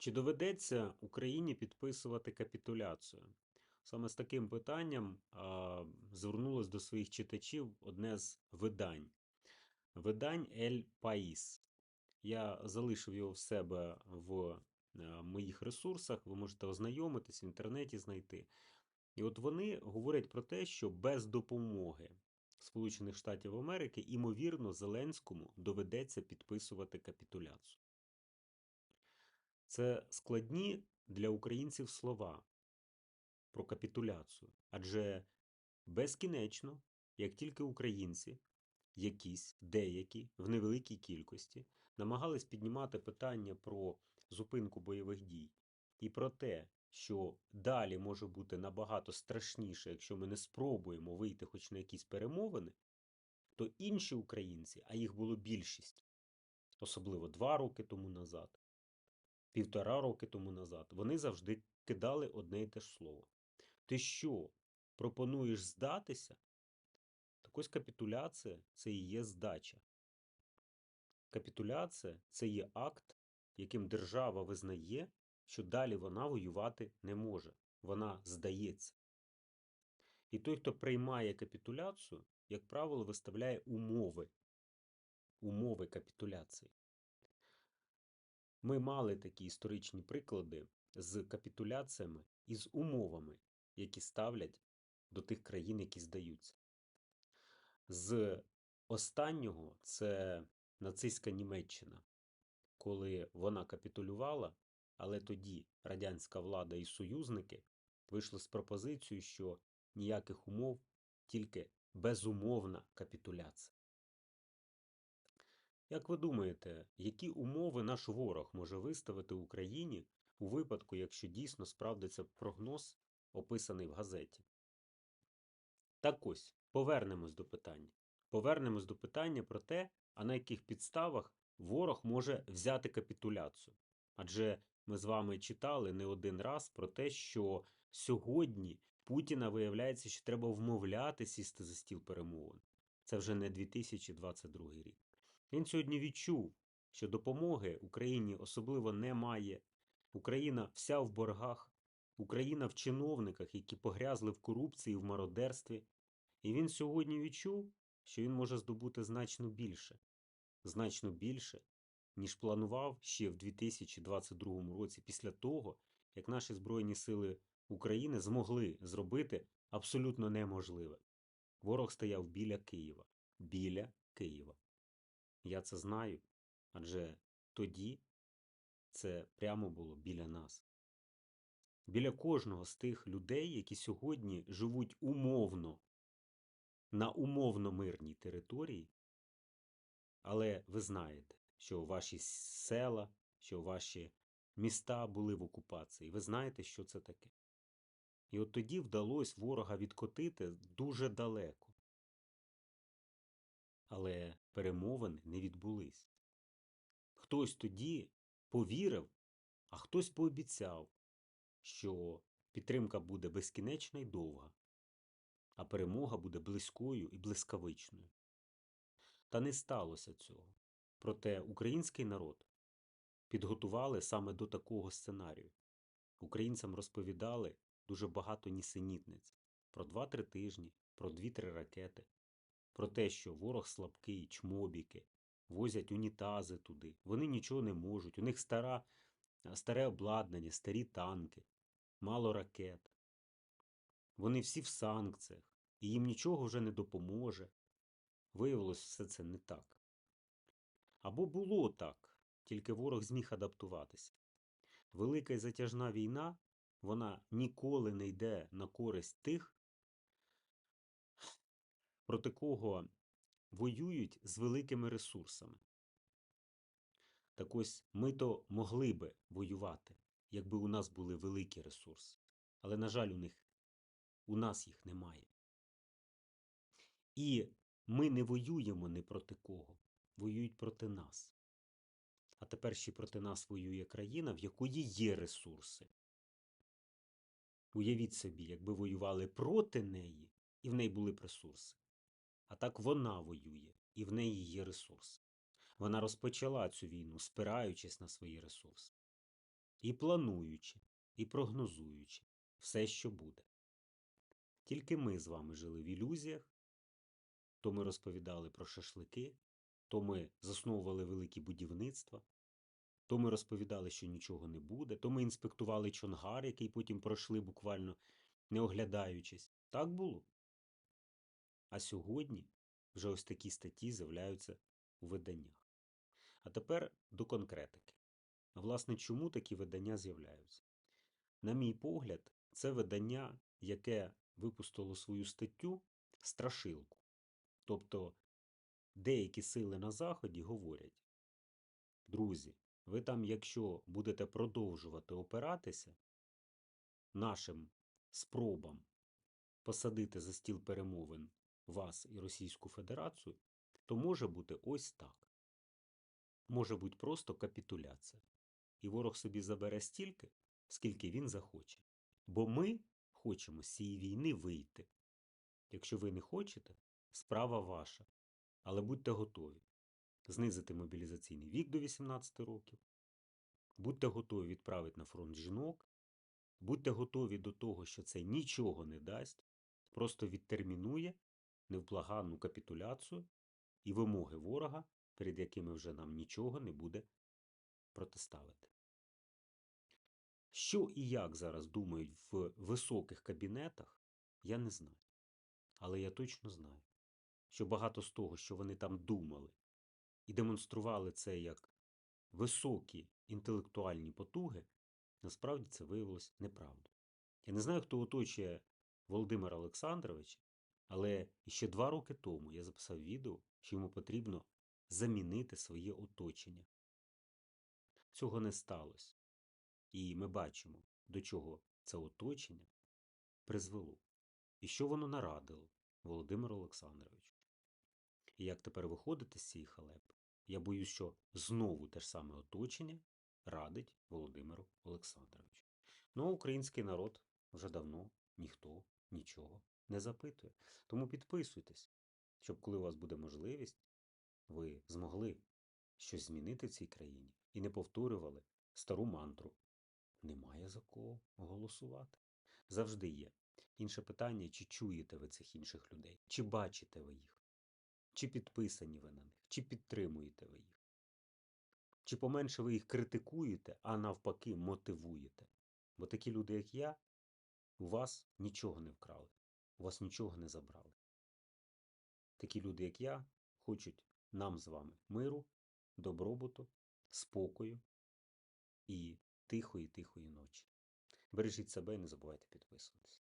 Чи доведеться Україні підписувати капітуляцію? Саме з таким питанням а, звернулось до своїх читачів одне з видань. Видань Ель Паїс. Я залишив його в себе в е, моїх ресурсах, ви можете ознайомитись в інтернеті знайти. І от вони говорять про те, що без допомоги Сполучених Штатів Америки, імовірно, Зеленському доведеться підписувати капітуляцію. Це складні для українців слова про капітуляцію. Адже безкінечно, як тільки українці, якісь деякі в невеликій кількості, намагались піднімати питання про зупинку бойових дій і про те, що далі може бути набагато страшніше, якщо ми не спробуємо вийти хоч на якісь перемовини, то інші українці, а їх було більшість, особливо два роки тому назад, півтора роки тому назад, вони завжди кидали одне й те ж слово. Ти що, пропонуєш здатися? Так ось капітуляція це і є здача. Капітуляція це є акт, яким держава визнає, що далі вона воювати не може. Вона здається. І той, хто приймає капітуляцію, як правило, виставляє умови. Умови капітуляції. Ми мали такі історичні приклади з капітуляціями і з умовами, які ставлять до тих країн, які здаються. З останнього це нацистська Німеччина, коли вона капітулювала, але тоді радянська влада і союзники вийшли з пропозицією, що ніяких умов, тільки безумовна капітуляція. Як ви думаєте, які умови наш ворог може виставити Україні у випадку, якщо дійсно справдиться прогноз, описаний в газеті? Так ось, повернемось до питання. Повернемось до питання про те, а на яких підставах ворог може взяти капітуляцію. Адже ми з вами читали не один раз про те, що сьогодні Путіна виявляється, що треба вмовляти сісти за стіл перемовин. Це вже не 2022 рік. Він сьогодні відчув, що допомоги Україні особливо немає. Україна вся в боргах, Україна в чиновниках, які погрязли в корупції, в мародерстві. І він сьогодні відчув, що він може здобути значно більше, значно більше, ніж планував ще в 2022 році, після того, як наші Збройні Сили України змогли зробити абсолютно неможливе. Ворог стояв біля Києва. Біля Києва. Я це знаю, адже тоді це прямо було біля нас. Біля кожного з тих людей, які сьогодні живуть умовно на умовно мирній території, але ви знаєте, що ваші села, що ваші міста були в окупації. Ви знаєте, що це таке. І от тоді вдалося ворога відкотити дуже далеко. Але перемовини не відбулись. Хтось тоді повірив, а хтось пообіцяв, що підтримка буде безкінечна і довга, а перемога буде близькою і блискавичною. Та не сталося цього. Проте український народ підготували саме до такого сценарію. Українцям розповідали дуже багато нісенітниць про 2-3 тижні, про 2-3 ракети, про те, що ворог слабкий, чмобіки, возять унітази туди. Вони нічого не можуть. У них стара, старе обладнання, старі танки, мало ракет. Вони всі в санкціях, і їм нічого вже не допоможе. Виявилось, все це не так. Або було так, тільки ворог зміг адаптуватися. Велика і затяжна війна, вона ніколи не йде на користь тих, проти кого воюють з великими ресурсами. Так ось ми то могли би воювати, якби у нас були великі ресурси. Але, на жаль, у них у нас їх немає. І ми не воюємо не проти кого, воюють проти нас. А тепер ще проти нас воює країна, в якої є ресурси. Уявіть собі, якби воювали проти неї, і в неї були б ресурси. А так вона воює, і в неї є ресурси. Вона розпочала цю війну, спираючись на свої ресурси. і плануючи, і прогнозуючи все, що буде. Тільки ми з вами жили в ілюзіях, то ми розповідали про шашлики, то ми засновували великі будівництва, то ми розповідали, що нічого не буде, то ми інспектували чонгар, який потім пройшли буквально не оглядаючись. Так було. А сьогодні вже ось такі статті з'являються у виданнях. А тепер до конкретики. Власне, чому такі видання з'являються? На мій погляд, це видання, яке випустило свою статтю страшилку. Тобто деякі сили на Заході говорять: друзі, ви там, якщо будете продовжувати опиратися нашим спробам посадити за стіл перемовин вас і Російську Федерацію, то може бути ось так. Може бути просто капітуляція. І ворог собі забере стільки, скільки він захоче. Бо ми хочемо з цієї війни вийти. Якщо ви не хочете, справа ваша. Але будьте готові знизити мобілізаційний вік до 18 років, будьте готові відправити на фронт жінок, будьте готові до того, що це нічого не дасть, просто відтермінує невблаганну капітуляцію і вимоги ворога, перед якими вже нам нічого не буде протиставити. Що і як зараз думають в високих кабінетах, я не знаю. Але я точно знаю, що багато з того, що вони там думали, і демонстрували це як високі інтелектуальні потуги, насправді це виявилось неправдою. Я не знаю, хто оточує Володимира Олександровича, але ще два роки тому я записав відео, що йому потрібно замінити своє оточення. Цього не сталося. І ми бачимо, до чого це оточення призвело. І що воно нарадило Володимиру Олександровичу. І як тепер виходити з цієї халепи, я боюсь, що знову те ж саме оточення радить Володимиру Олександровичу. Ну, а український народ вже давно ніхто нічого не запитує. Тому підписуйтесь, щоб коли у вас буде можливість, ви змогли щось змінити в цій країні і не повторювали стару мантру. Немає за кого голосувати. Завжди є. Інше питання, чи чуєте ви цих інших людей, чи бачите ви їх, чи підписані ви на них, чи підтримуєте ви їх. Чи поменше ви їх критикуєте, а навпаки мотивуєте. Бо такі люди, як я, у вас нічого не вкрали, у вас нічого не забрали. Такі люди, як я, хочуть нам з вами миру, добробуту, спокою і тихої, тихої ночі. Бережіть себе і не забувайте підписуватися.